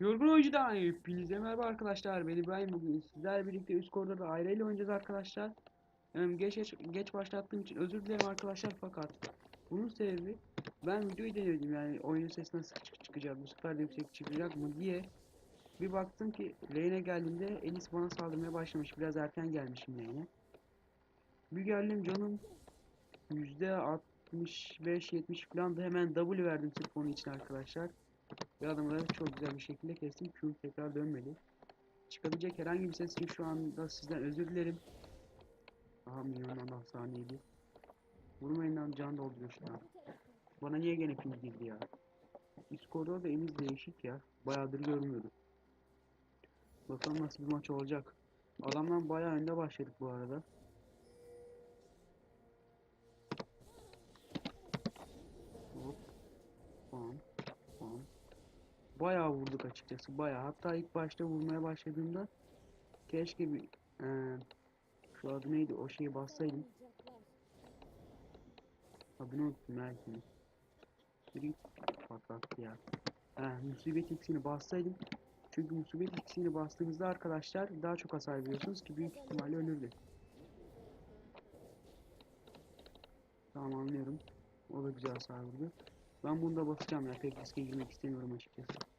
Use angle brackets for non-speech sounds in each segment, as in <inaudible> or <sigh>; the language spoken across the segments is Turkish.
Yorgun Oyuncu'dan hepinize merhaba arkadaşlar. Ben İbrahim bugün sizlerle birlikte üst koridorda aileyle oynayacağız arkadaşlar. Hem geç, geç, başlattığım için özür dilerim arkadaşlar fakat bunun sebebi ben videoyu denedim yani oyunun sesi nasıl çık çıkacak bu sefer de yüksek çıkacak mı diye bir baktım ki lane'e geldiğimde Elis bana saldırmaya başlamış biraz erken gelmişim lane'e. Bir geldim canım %65-70 falan da hemen W verdim sırf onun için arkadaşlar. Ve adamları çok güzel bir şekilde kestim. Q tekrar dönmedi. Çıkabilecek herhangi bir ses ki şu anda sizden özür dilerim. Aha milyondan daha saniyeydi. Vurmayın lan can dolduruyor şu an. Bana niye gene ping girdi ya? Üst koridorda elimiz değişik ya. Bayağıdır görmüyordum. Bakalım nasıl bir maç olacak. Adamdan bayağı önde başladık bu arada. Hop. Tamam. Tamam. Bayağı vurduk açıkçası bayağı. Hatta ilk başta vurmaya başladığımda keşke bir eee şu adı neydi o şeyi bassaydım. Adını unuttum belki. Bir patlattı ya. He, musibet x'ini bassaydım. Çünkü musibet x'ini bastığınızda arkadaşlar daha çok hasar veriyorsunuz ki büyük ihtimalle ölürdü. Tamam anlıyorum. O da güzel hasar vurdu. Ben bunu da basacağım ya. Pek riske girmek istemiyorum açıkçası.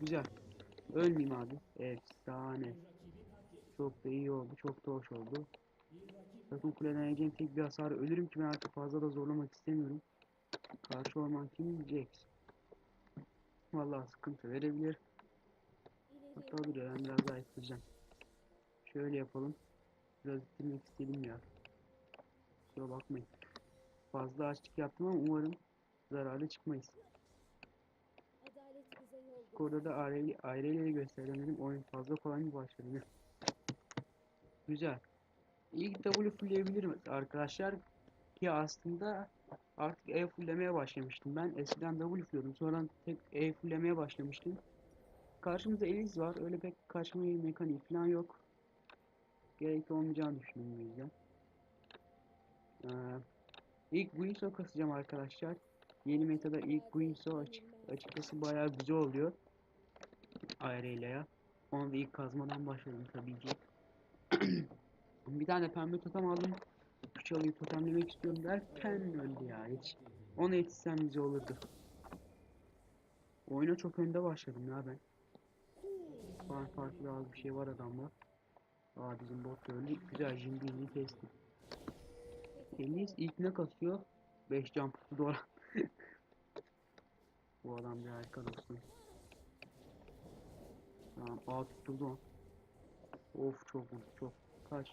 Güzel. Ölmeyeyim abi. Efsane. Çok da iyi oldu. Çok da hoş oldu. Takım kuleden yiyeceğim tek bir hasar ölürüm ki ben artık fazla da zorlamak istemiyorum. Karşı orman kim? Jax. Vallahi sıkıntı verebilir. Hatta dur ya ben biraz daha ittireceğim. Şöyle yapalım. Biraz ittirmek istedim ya. Kusura bakmayın. Fazla açlık yaptım ama umarım zararlı çıkmayız. Orada da aileyi, aileyle gösteremedim. Oyun fazla kolay mı başladı? Güzel. İlk W fullleyebilirim arkadaşlar. Ki aslında artık E fulllemeye başlamıştım. Ben eskiden W fulliyordum. Sonra tek E fulllemeye başlamıştım. Karşımızda Eliz var. Öyle pek kaçma mekaniği falan yok. Gerekli olmayacağını düşünüyorum yüzden. Ee, ilk Guinsoo kasacağım arkadaşlar. Yeni metada ilk Guinsoo açık, açıkçası bayağı güzel oluyor. Ya. Onu da ilk kazmadan başladım tabii ki. <clears throat> bir tane pembe totem aldım. Şu çalıyı totemlemek istiyorum derken öldü ya hiç. Onu yetişsem güzel olurdu. Oyuna çok önde başladım ya ben. Falan farklı az bir şey var adamda. Aa bizim bot öldü. Güzel jimbiğini kestim. Elis ilk ne kasıyor? 5 can pusu. <laughs> Bu adam bir harika dostum. Tamam A tutturdu o. Of çok çok. Kaç.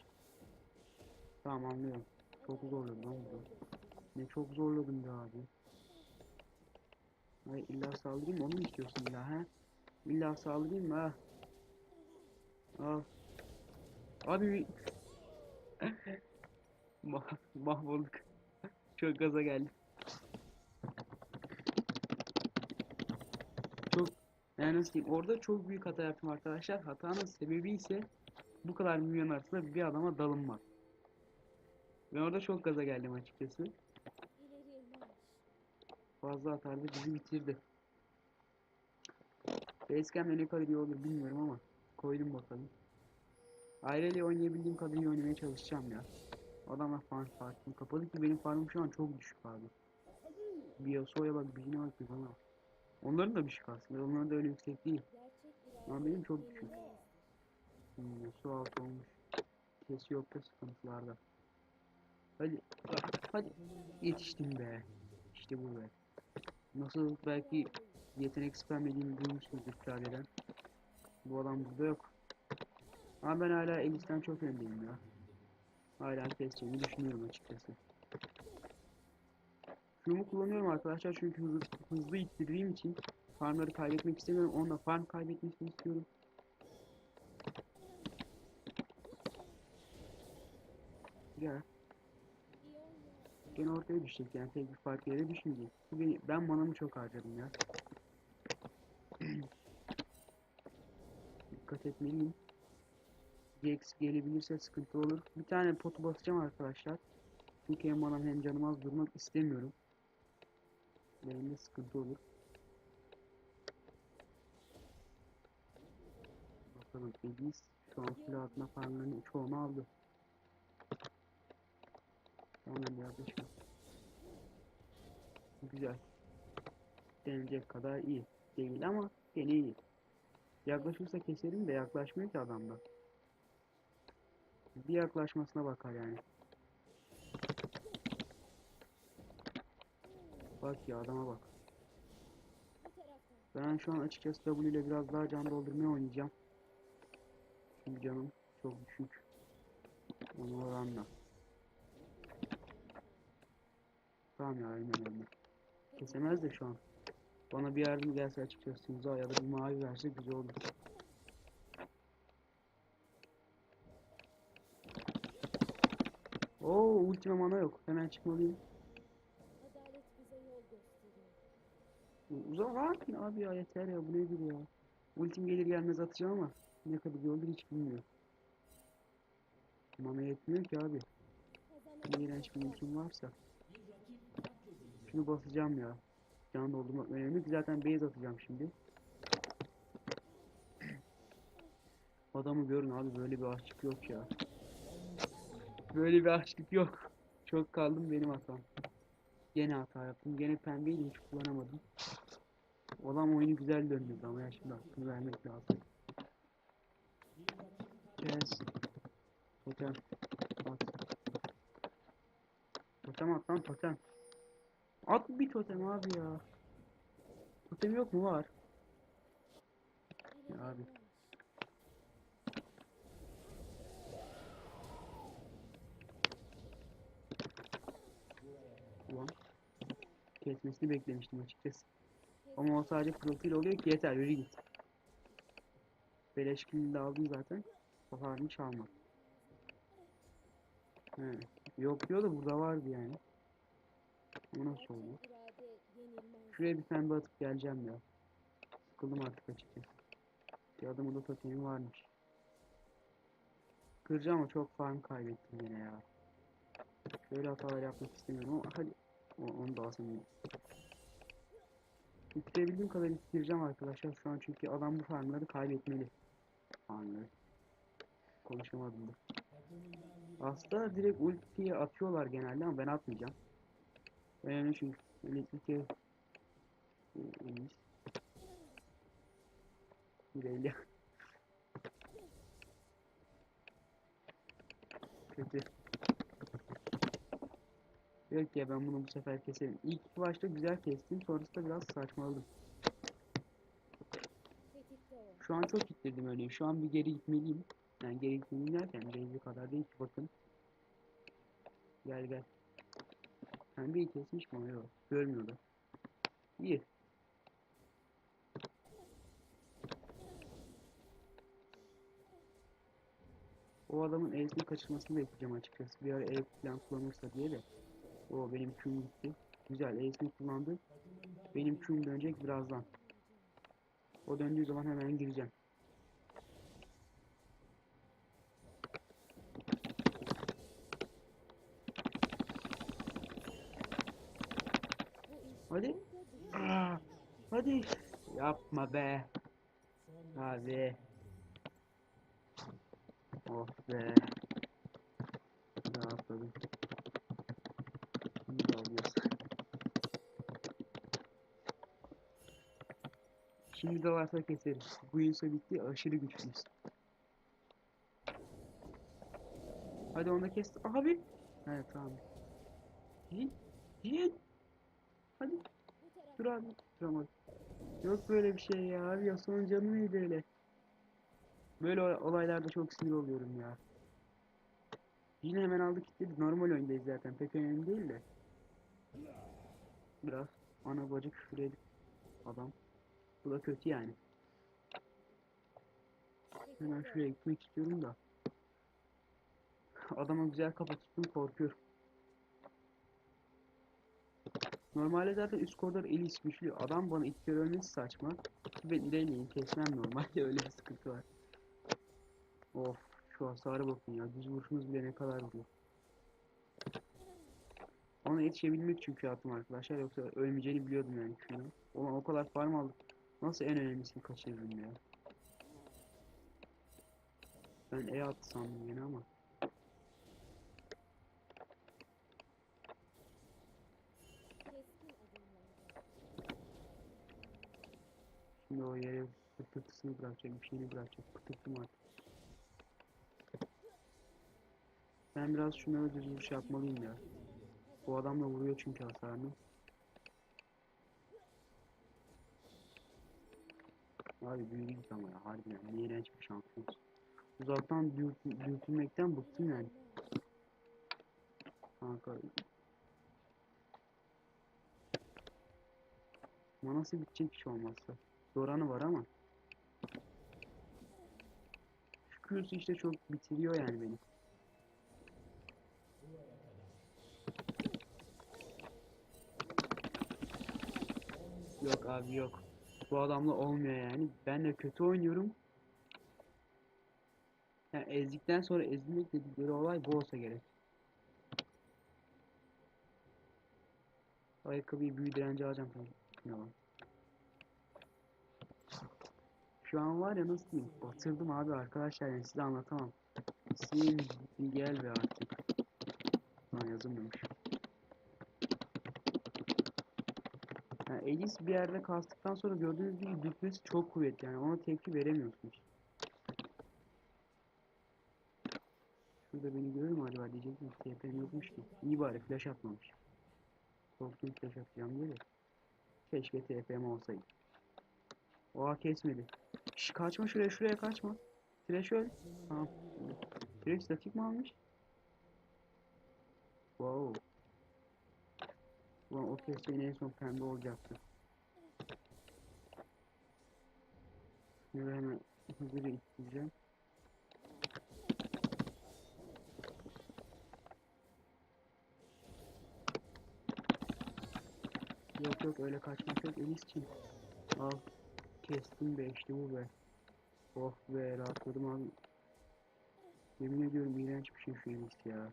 Tamam anlıyorum. Çok zorladım bu. Ne çok zorladım be abi. Hayır illa saldırayım mı? onu mu istiyorsun illa he? İlla saldırayım mı ha? Al. Abi bir... <laughs> Mah mahvolduk. Çok gaza geldim. Çok yani nasıl diyeyim orada çok büyük hata yaptım arkadaşlar. Hatanın sebebi ise bu kadar milyon arasında bir adama dalınmak. Ben orada çok gaza geldim açıkçası. Fazla atardı bizi bitirdi. Facecam'le ne kadar iyi olur bilmiyorum ama koydum bakalım. Aileyle oynayabildiğim kadar oynamaya çalışacağım ya. Adamlar farm farkını kapalı ki benim farmım şu an çok düşük abi. Bir bak birine bak bir bana. Onların da düşük aslında. Onların da öyle yüksek değil. Gerçek Ama benim çok düşük. Hmm, Yasuo alt olmuş. Kesi yok da sıkıntılarda. Hadi. Hadi. Yetiştim be. İşte bu be. Nasıl belki yetenek spamlediğini duymuşsunuzdur klavyeden. Bu adam burada yok. Ama ben hala Elis'ten çok öndeyim ya. Hala keseceğimi düşünüyorum açıkçası. Q'mu kullanıyorum arkadaşlar çünkü hızlı, hızlı ittirdiğim için farmları kaybetmek istemiyorum. Onunla farm kaybetmesini istiyorum. Ya gene ortaya düşecek yani tek bir fark yere düşmeyecek. Bu beni- Ben manamı çok harcadım ya. Dikkat etmeliyim. GX gelebilirse sıkıntı olur. Bir tane potu basacağım arkadaşlar. Çünkü hem manam hem canım az durmak istemiyorum. Mermi sıkıntı olur. Bakalım Edis şu an silah atma parmağının çoğunu aldı. Tamam kardeşim. Güzel. Denilecek kadar iyi. Değil ama gene iyi. Yaklaşırsa keserim de yaklaşmıyor ki adamda. Bir yaklaşmasına bakar yani. Bak ya adama bak. Ben şu an açıkçası W ile biraz daha can doldurmaya oynayacağım. Çünkü canım çok düşük. Ona oranla. Tamam ya ölmem ölmem. Kesemez de şu an. Bana bir yardım gelse açıkçası imza ya da bir mavi verse güzel olur. Oo ultime mana yok. Hemen çıkmalıyım. Uzak lan abi ya yeter ya bu nedir ya. Ultim gelir gelmez atacağım ama ne kadar iyi olur hiç bilmiyorum. Mana yetmiyor ki abi. Ne iğrenç bir ultim varsa. Şunu basacağım ya. Can doldurmak önemli ki zaten base atacağım şimdi. Adamı görün abi böyle bir aşık yok ya. Böyle bir aşık yok. Çok kaldım benim hatam. Gene hata yaptım. Gene pembeydim hiç kullanamadım. Olan oyunu güzel döndürdü ama ya şimdi hakkını vermek lazım. Kes. Totem. At. Totem at lan totem. At bir totem abi ya. Totem yok mu var? ileri abi. Ulan. Kesmesini beklemiştim açıkçası. Ama o sadece profil oluyor ki yeter yürü git. Beleş kilini de aldım zaten. O harbi çalma. He. Yok diyor da burada vardı yani. Bu nasıl oldu? Şuraya bir pembe atıp geleceğim ya. Sıkıldım artık açıkçası. Bir adamın da totemi varmış. Kıracağım ama çok farm kaybettim yine ya. Şöyle hatalar yapmak istemiyorum ama hadi. Onu da iyi. Bitirebildiğim kadar bitireceğim arkadaşlar şu an çünkü adam bu farmları kaybetmeli. Farmları. Konuşamadım da. Aslında direkt ultiye atıyorlar genelde ama ben atmayacağım. Önemli çünkü elektrike İyiyiz. Mireyla. Kötü. Yok ya ben bunu bu sefer keserim. İlk başta güzel kestim sonrasında biraz saçmaladım. Şu an çok ittirdim örneğin. Şu an bir geri gitmeliyim. Yani geri gitmeliyim derken Raze'e kadar değil ki bakın. Gel gel. Bir kesmiş mi? Yok. Görmüyordu. İyi. O adamın E'sini kaçırmasını bekleyeceğim açıkçası. Bir ara E falan kullanırsa diye de. O benim Q'm gitti. Güzel E'sini kullandı. Benim Q'm dönecek birazdan. O döndüğü zaman hemen gireceğim. Hadi. Aa, hadi. Yapma be. Abi. Oh be. Rahatladım. Şimdi de alıyoruz. Şimdi de varsa keseriz. Bu yılsa bitti. Aşırı güçlüyüz. Hadi onu da kes. Abi. Evet tamam. Yiyin. Yiyin. Hadi. Dur abi. Duramadım. Yok böyle bir şey ya abi ya son canı neydi öyle? Böyle olay- olaylarda çok sinir oluyorum ya. Yine hemen aldık gitti. Normal oyundayız zaten. Pek önemli değil de. Biraz ana bacı küfür edip adam. Bu da kötü yani. Hemen şuraya gitmek istiyorum da. Adama güzel kafa tuttum korkuyorum. Normalde zaten üst koridor eli güçlü. Adam bana ilk kere ölmesi saçma. Ki ben ilerleyeyim kesmem normalde öyle bir sıkıntı var. Of şu hasara bakın ya. Düz vuruşunuz bile ne kadar vuruyor. Ona yetişebilmek Q attım arkadaşlar. Yoksa ölmeyeceğini biliyordum yani. Ulan o kadar farm aldık. Nasıl en önemlisini kaçırdım ya. Ben E attı sandım yine ama. Şimdi o yere pıtırtısını bırakacak, bir şeyini bırakacak. Pıtırtım artık. Ben biraz şunu düz vuruş yapmalıyım ya. Bu adam da vuruyor çünkü hasarını. Abi büyüdük ama ya harbiden ne iğrenç bir şampiyon. Uzaktan dürt dürtülmekten bıktım yani. Kanka. Manası bitecek hiç olmazsa. Doranı var ama. Q'su işte çok bitiriyor yani beni. Yok abi yok. Bu adamla olmuyor yani. Ben de kötü oynuyorum. Yani ezdikten sonra ezilmek dedikleri olay bu olsa gerek. Ayakkabıyı büyü direnci alacağım var? Şu an var ya nasıl diyeyim? Batırdım abi arkadaşlar yani size anlatamam. Sil gel be artık. Lan yazılmamış. Yani Elis bir yerde kastıktan sonra gördüğünüz gibi dürtmesi çok kuvvetli yani ona tepki veremiyorsunuz. Şurada beni görür mü acaba diyecektim ki TP'm yokmuş ki. İyi bari flash atmamış. Korktum flash atacağım diye de. Keşke TP'm olsaydı. Oha kesmedi. Şş, kaçma şuraya şuraya kaçma. Trash öl. Tamam. Trash statik mi almış? Wow. Ulan o kestiğin en son pembe olacaktı. Şimdi hemen hızlıca ittireceğim. Yok yok öyle kaçmak yok Elis'ciğim. Al. Kestim be işte bu be. Oh be rahatladım abi. Yemin ediyorum iğrenç bir şey şu Elis ya.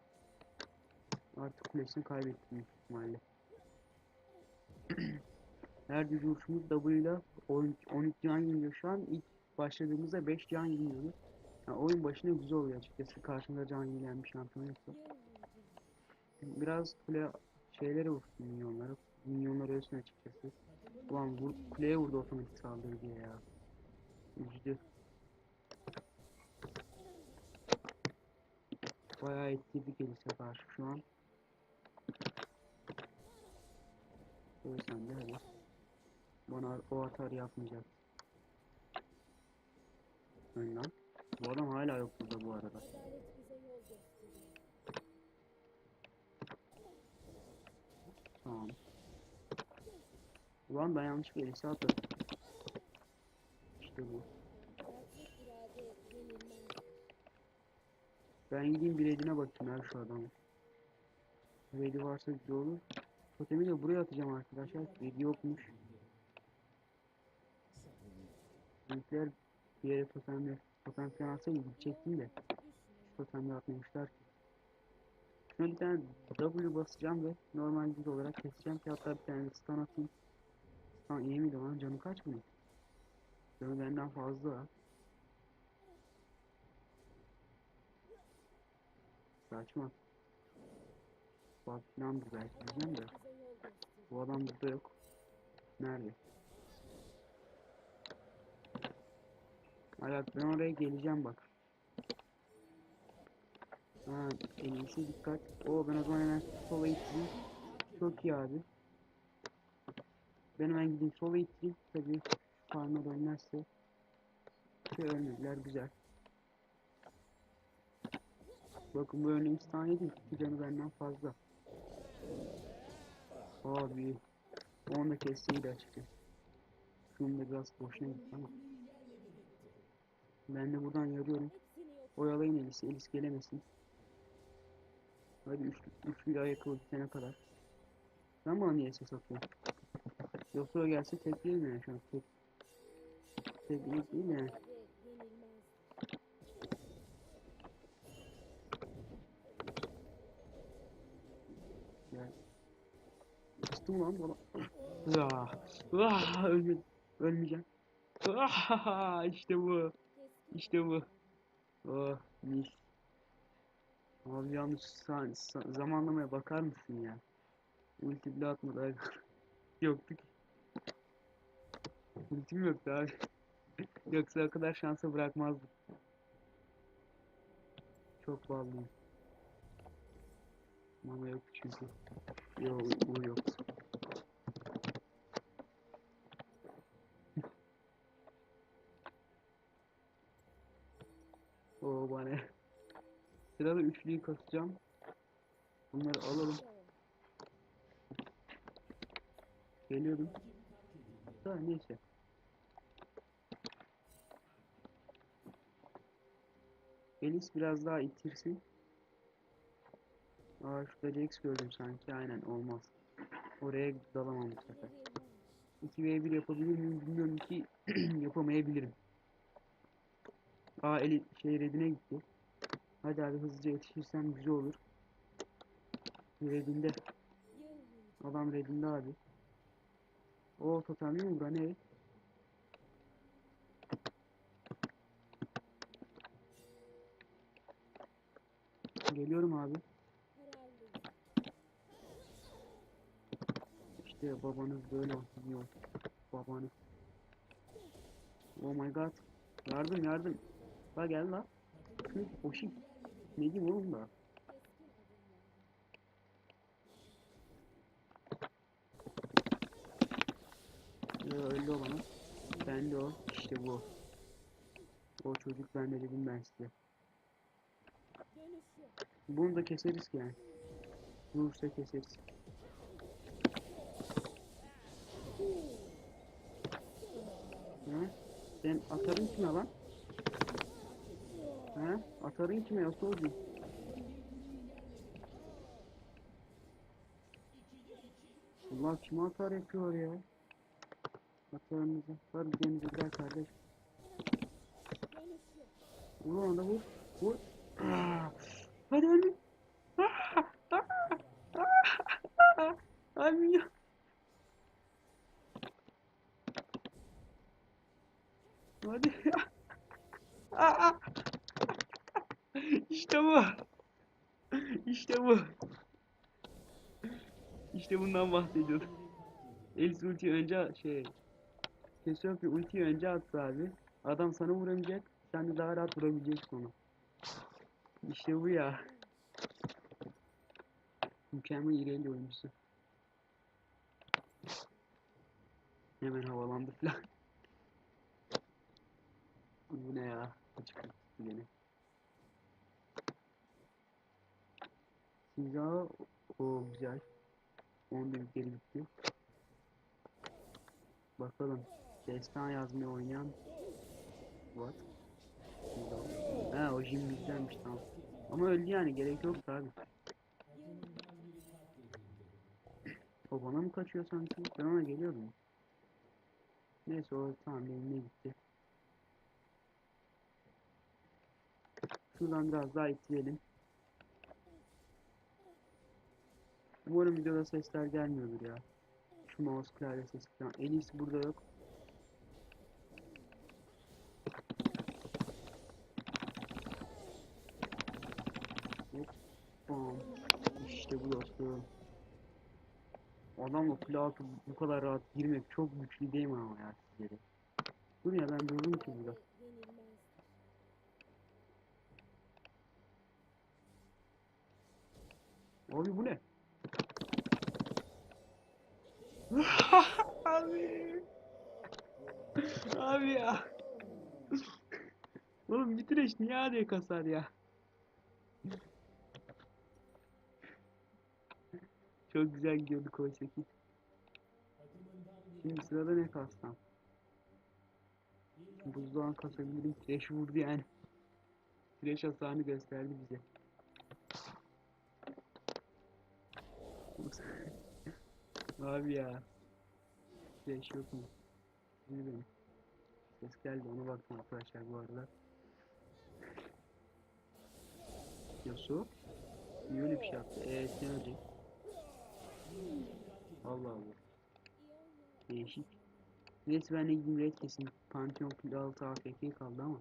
Artık kulesini kaybettim ihtimalle. Her düz vuruşumuz W ile 13 can yeniliyor şu an. ilk başladığımızda 5 can yeniliyordu. Yani oyun başında güzel oluyor açıkçası. Karşımda can yenilen bir şampiyon yoksa. Biraz kule şeylere vursun minyonlara. Minyonlar ölsün açıkçası. Ulan vur, kuleye vurdu otomatik saldırı diye ya. Üzdü. Bayağı ettirdik Elis'e karşı şu an. Koy sen de hadi. Bana o atar yapmayacak. Ön lan. Bu adam hala yok burada bu arada. Tamam. Ulan ben yanlış bir elise atladım. İşte bu. Ben gideyim bileğine bakayım ya şu adamın. Ready varsa güzel olur. Totemi de buraya atacağım arkadaşlar. Ready yokmuş. Büyükler bir yere totemle totem falan atsaydı gidecektim de. Hiç totemle atmamışlar ki. Şuna bir tane W basacağım ve normal düz olarak keseceğim ki hatta bir tane stun atayım. Stun iyi miydi lan? Canı kaç mı? Canı benden fazla. ha. Saçma. Bak belki diyeceğim de. Bu adam burada yok. Nerede? Ayak ben oraya geleceğim bak. Ha, iyisi dikkat. O ben o zaman hemen sola ittireyim. Çok iyi abi. Ben hemen gideyim sola ittireyim. Tabii farmer ölmezse. Şey ölmediler güzel. Bakın bu örneğin stun yedim. İki canı benden fazla. Abi. Onu da kesseydi açıkçası. Şunu da biraz boşuna gitti ama. Ben de buradan yarıyorum. Oyalayın Elis'i. Elis gelemesin. Hadi üç, üçlü ayakkabı bitene kadar. Ben bana niye ses atıyorum? Yoksa gelse teklerim yani şu an. Tek, teklemek değil yani. İrade yenilmez. yani. Bastım lan bana. Ah, ah, ölmedim. Ölmeyeceğim. Ah, işte bu. İşte bu. Oh mis. Abi yanlış sa- sa- zamanlamaya bakar mısın ya? Ulti bile atmadı. <laughs> Yoktu ki. Ultim yoktu abi. <laughs> Yoksa o kadar şansa bırakmazdım. Çok bağlıyım. Mana yoktu çünkü. Yok, bu yoktu. O bana. Sırada üçlüyü kasacağım. Bunları alalım. Geliyordum. Da neyse. Elis biraz daha itirsin. Aa şurada Rex gördüm sanki. Aynen olmaz. Oraya dalamam bu sefer. 2v1 yapabilir miyim bilmiyorum ki <clears throat> yapamayabilirim. Aa eli şey redine gitti. Hadi abi hızlıca yetişirsem güzel olur. Redinde. Adam redinde abi. O totemli mi bura ne? Geliyorum abi. İşte babanız böyle diyor. Babanız. Oh my god. Yardım yardım. La gel la. Hı, Oşik. Ne diyeyim oğlum da. Öldü o. Ben de o. İşte bu. O çocuk ben de dedim ben size. Bunu da keseriz ki yani. Vurursa keseriz. Ha? Sen atarın kime lan? Ha? Atarın kime yoksa o değil. Allah kime atar yapıyor ya? Atarınızı. Var denize gel kardeş. Vur onu da vur. Vur. Ah! Hadi ölme. Ah! Ah! Ah! Abi ya. Hadi. <laughs> Aa! İşte bu. İşte bu. İşte bundan bahsediyordum. Elis ulti önce şey Cassiopeia ultiyi önce attı abi. Adam sana vuramayacak. Sen de daha rahat vurabileceksin onu. İşte bu ya. Mükemmel ileri oyuncusu. Hemen havalandı falan. Bu ne ya? Açık yine. Siza o güzel. 10 birlikleri bitti. Bakalım. Destan yazmayı oynayan What? Ha o Jim bizdenmiş tamam. Ama öldü yani gerek yok abi. O bana mı kaçıyor sanki? Ben ona geliyordum. Neyse o tamam eline gitti. Şuradan biraz daha ittirelim. Umarım videoda sesler gelmiyordur ya. Şu mouse klavye sesi falan. En iyisi burada yok. İşte bu dostum. Adamla plato bu kadar rahat girmek çok güçlü değil mi ama ya sizlere? Dur ya ben durdum ki burada. Abi bu ne? <laughs> Abi. Abi ya. Oğlum bitireş niye AD kasar ya? Çok güzel gidiyordu oysa ki. Şimdi sırada ne kassam? Buzdoğan kasabilirim. Trash vurdu yani. Trash hasarını gösterdi bize. Abi ya. Trash yok mu? Bilmiyorum. Ses geldi ona baktım arkadaşlar bu arada. Yosu. Niye öyle bir şey yaptı? Eee ne olacak? Allah Allah. Değişik. Neyse ben gideyim red kesin. Pantheon kilo 6 AFK kaldı ama.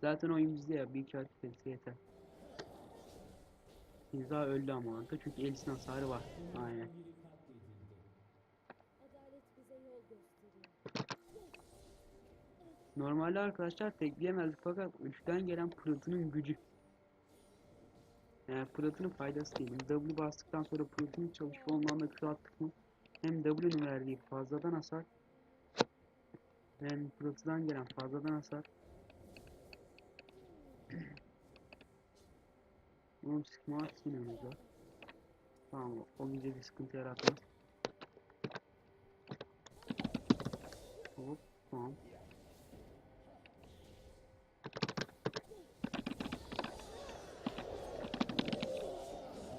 Zaten oyun bizde ya. Bir iki hareket etse yeter. Hilda öldü ama orada çünkü Elis'in hasarı var. Aynen. Normalde arkadaşlar tekleyemezdik fakat üçten gelen pırıltının gücü. Yani pırıltının faydası diyelim. W bastıktan sonra pırıltının da kral attık mı hem W'nun verdiği fazladan hasar hem pırıltıdan gelen fazladan hasar <clears throat> Bunun smart sinemiz var. Tamam o bize bir sıkıntı yaratmaz. Hop tamam.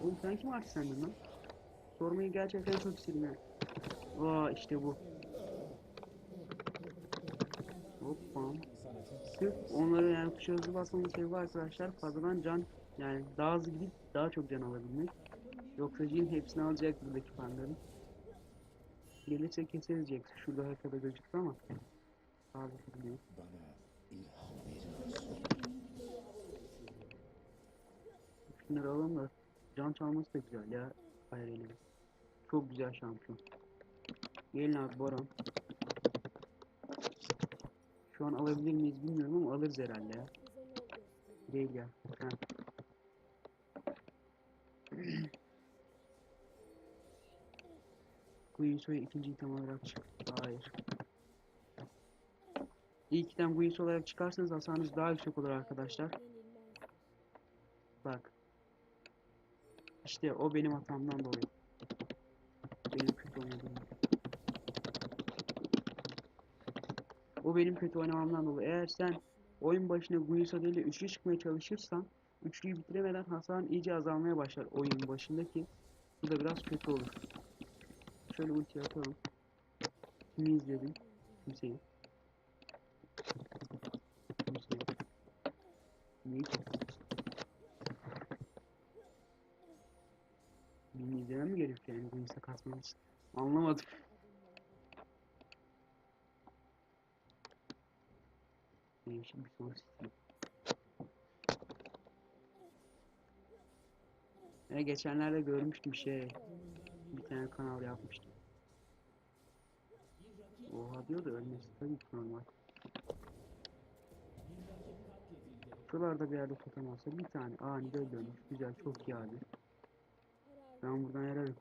Oğlum sen kim artık sendin lan? Sormayı gerçekten çok istedim ya. Aa işte bu. Hoppa. Sırf onları yani kuşa hızlı basmamın sebebi arkadaşlar fazladan can yani daha hızlı gidip daha çok can alabilmek. Yoksa Jin hepsini alacak buradaki fanların. Gelirse keseriz Jax. Şurada haritada gözüktü ama. Abi bilmiyor. Bana ilham veriyorsun. Şunları alalım da can çalması da güzel ya. Hayır. Çok güzel şampiyon. Gelin abi Baron. Şu an alabilir miyiz bilmiyorum ama alırız herhalde ya. Değil ya. Ha. Guiso'yu ikinci item olarak çık. Hayır. İlk item Guiso olarak çıkarsanız hasarınız daha yüksek olur arkadaşlar. Bak. İşte o benim hatamdan dolayı. Benim kötü oynadığım. O benim kötü oynamamdan dolayı. Eğer sen oyun başına Guiso değil de üçlü çıkmaya çalışırsan üçlüyü bitiremeden hasarın iyice azalmaya başlar oyunun başındaki. Bu da biraz kötü olur. Şöyle ulti atalım. Kimi izledin? Kimseyi. Kimseyi. Beni izlemem mi gerekiyor yani insta kasmam için? Anlamadım. Değişik bir soru sistemi. E geçenlerde görmüştüm şey. Bir tane kanal yapmıştım. Oha diyor da ölmesi tabii ki normal. Şuralarda bir yerde totem olsa bir tane anide dönmüş. Güzel çok iyi abi. Ben buradan yararım.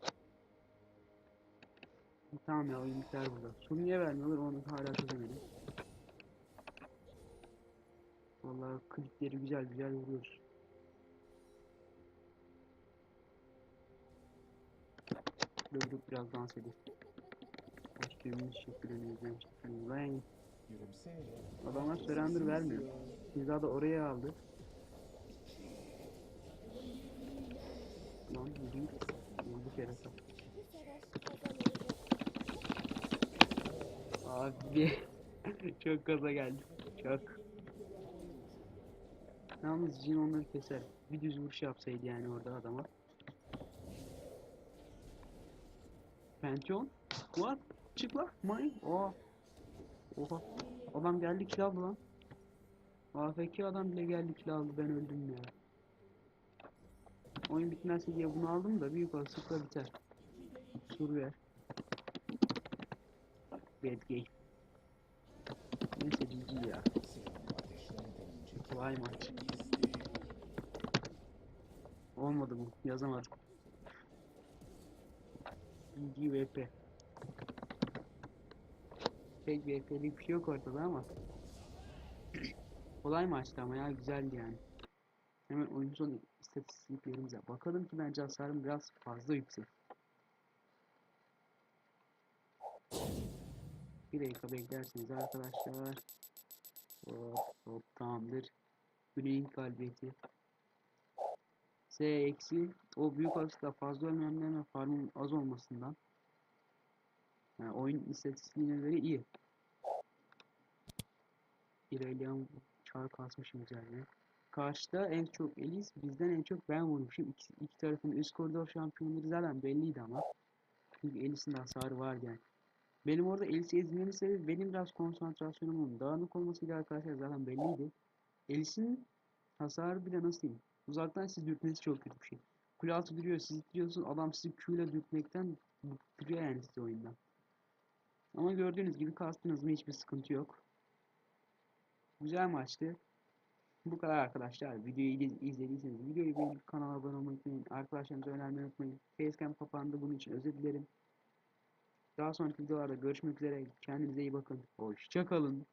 Tamam ya biter burada. Su niye vermiyorlar onu hala çözemedim. Vallahi klikleri güzel güzel vuruyoruz. Dur dur biraz dans edelim. Açtığımız şekillerini izlemiş. Lan Gülümse. adamlar surrender vermiyor. Pizza da oraya aldı. Lan yürü. Kazanılacak. Abi <laughs> çok gaza geldi. Çok. Yalnız Jin onları keser. Bir düz vuruş yapsaydı yani orada adama. Pantheon? What? Çık lan. Mine? Oha. Oha. Adam geldi kill aldı lan. AFK adam bile geldi kill aldı ben öldüm ya. Oyun bitmezse diye bunu aldım da büyük olasılıkla biter. Sur ver. Bad game. Neyse GG ya. Kolay maç. Olmadı mı? Yazamadım. GG VP. Pek VP'lik bir şey yok ortada ama. Kolay maçtı ama ya güzeldi yani. Hemen oyun sonu istatistiklerimize bakalım ki bence hasarım biraz fazla yüksek. Bir dakika beklersiniz arkadaşlar. Hop hop tamamdır. Güneyin galibiyeti. S eksi o büyük olasılıkla fazla ölmemden ve farmın az olmasından. Yani oyun istatistiğine göre iyi. İlerleyen çağ kasmışım üzerine. Karşıda en çok Elis, bizden en çok ben vurmuşum. İki, iki tarafın üst koridor şampiyonları zaten belliydi ama. Çünkü Elis'in de hasarı var yani. Benim orada Elis'i ezmemin sebebi benim biraz konsantrasyonumun dağınık olmasıyla arkadaşlar zaten belliydi. Elis'in hasarı bile nasıl diyeyim? Uzaktan sizi dürtmesi çok kötü bir şey. Kule altı duruyor, siz duruyorsun, adam sizi Q ile dürtmekten bıktırıyor yani sizi oyundan. Ama gördüğünüz gibi kastınız mı hiçbir sıkıntı yok. Güzel maçtı. Bu kadar arkadaşlar. Videoyu iz- izlediyseniz videoyu beğenip kanala abone olmayı unutmayın. Arkadaşlarınıza önermeyi unutmayın. Facecam kapandı. Bunun için özür dilerim. Daha sonraki videolarda görüşmek üzere. Kendinize iyi bakın. Hoşçakalın.